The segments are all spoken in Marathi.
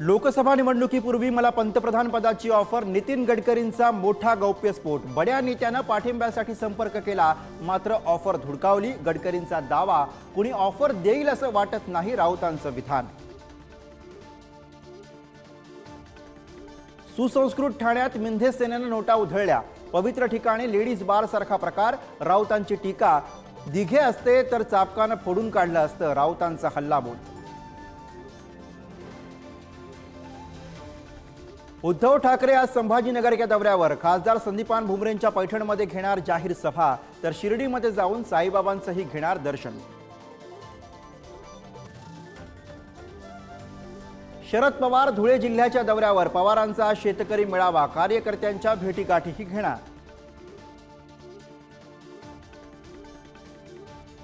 लोकसभा निवडणुकीपूर्वी मला पंतप्रधान पदाची ऑफर नितीन गडकरींचा मोठा गौप्यस्फोट बड्या नेत्यानं पाठिंब्यासाठी संपर्क केला मात्र ऑफर धुडकावली गडकरींचा दावा कुणी ऑफर देईल असं वाटत नाही राऊतांचं विधान. सुसंस्कृत ठाण्यात मिंधे सेनेनं नोटा उधळल्या. पवित्र ठिकाणी लेडीज बार सारखा प्रकार राऊतांची टीका. दिघे असते तर चापकानं फोडून काढलं असतं राऊतांचा हल्लाबोल. उद्धव ठाकरे आज संभाजीनगर या दौऱ्यावर. खासदार संदीपान भुमरेंच्या पैठणमध्ये घेणार जाहीर सभा तर शिर्डीमध्ये जाऊन साईबाबांचंही घेणार दर्शन. शरद पवार धुळे जिल्ह्याच्या दौऱ्यावर. पवारांचा शेतकरी मेळावा कार्यकर्त्यांच्या भेटीगाठीही घेणार.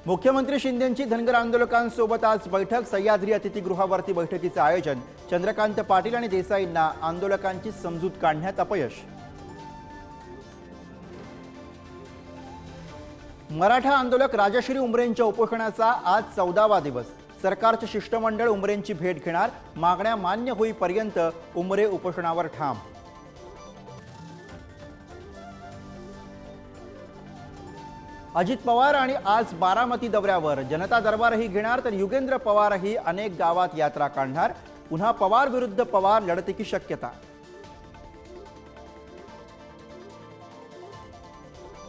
मुख्यमंत्री शिंदेंची धनगर आंदोलकांसोबत आज बैठक. सह्याद्री अतिथीगृहावरती बैठकीचं आयोजन. चंद्रकांत पाटील आणि देसाईंना आंदोलकांची समजूत काढण्यात अपयश. मराठा आंदोलक राजश्री उमरेंच्या उपोषणाचा आज चौदावा दिवस. सरकारचे शिष्टमंडळ उमरेंची भेट घेणार. मागण्या मान्य होईपर्यंत उमरे उपोषणावर ठाम. अजित पवार आणि आज बारामती दौऱ्यावर. जनता दरबारही घेणार तर युगेंद्र पवारही अनेक गावात यात्रा काढणार. पुन्हा पवार विरुद्ध पवार लढतीची शक्यता.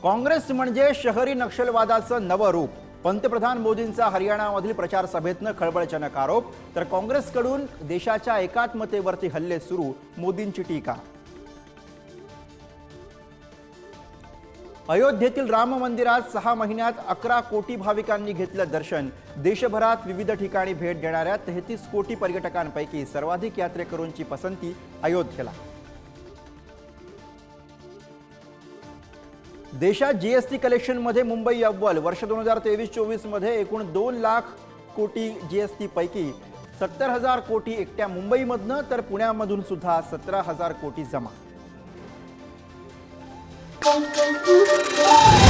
काँग्रेस म्हणजे शहरी नक्षलवादाचं नवं रूप. पंतप्रधान मोदींचा हरियाणामधील प्रचार सभेतनं खळबळजनक आरोप. तर काँग्रेसकडून देशाच्या एकात्मतेवरती हल्ले सुरू मोदींची टीका. अयोध्येतील राम मंदिरात सहा महिन्यात अकरा कोटी भाविकांनी घेतलं दर्शन. देशभरात विविध ठिकाणी भेट देणाऱ्या तेहतीस कोटी पर्यटकांपैकी सर्वाधिक यात्रेकरूंची पसंती अयोध्येला. देशात जीएसटी कलेक्शनमध्ये मुंबई अव्वल. वर्ष दोन हजार तेवीस चोवीसमध्ये एकूण दोन लाख कोटी जीएसटी पैकी सत्तर हजार कोटी एकट्या मुंबईमधनं तर पुण्यामधून सुद्धा सतरा हजार कोटी जमा. pom, pom, pom.